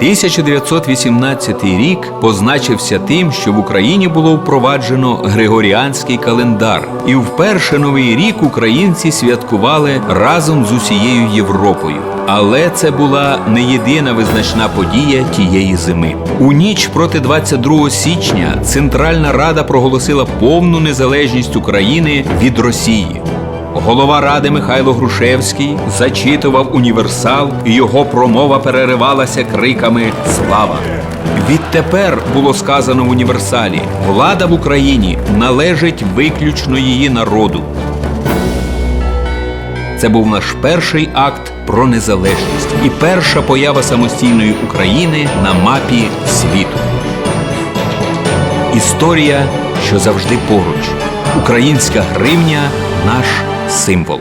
1918 рік позначився тим, що в Україні було впроваджено Григоріанський календар, і вперше новий рік українці святкували разом з усією Європою. Але це була не єдина визначна подія тієї зими. У ніч проти 22 січня Центральна Рада проголосила повну незалежність України від Росії. Голова ради Михайло Грушевський зачитував універсал, і його промова переривалася криками Слава! Відтепер було сказано в універсалі: влада в Україні належить виключно її народу. Це був наш перший акт про незалежність і перша поява самостійної України на мапі світу. Історія, що завжди поруч. Українська гривня наш символ.